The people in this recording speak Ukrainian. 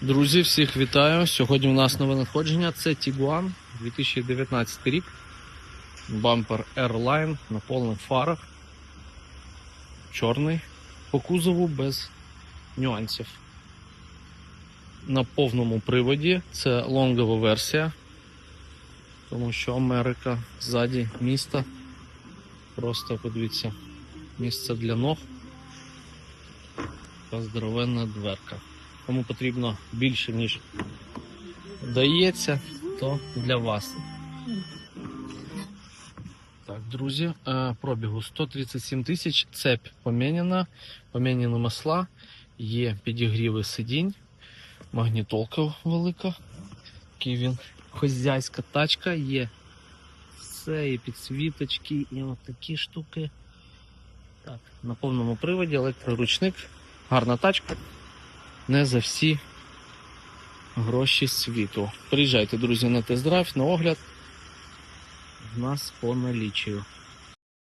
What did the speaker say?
Друзі, всіх вітаю. Сьогодні у нас нове надходження. Це Tiguan 2019 рік. Бампер Airline на повних фарах. Чорний. По кузову без нюансів. На повному приводі це лонгова версія. Тому що Америка ззаді міста. Просто подивіться, місце для ног. Така здоровенна дверка. Кому потрібно більше, ніж дається, то для вас. Так, друзі, е, пробігу 137 тисяч, цепь поміняна, поміняні масла, є підігріви сидінь, магнітолка велика, такий він хозяйська тачка, є все, і підсвіточки, і от такі штуки. Так, на повному приводі електроручник, гарна тачка не за всі гроші світу. Приїжджайте, друзі, на тест-драйв, на огляд. В нас по налічію.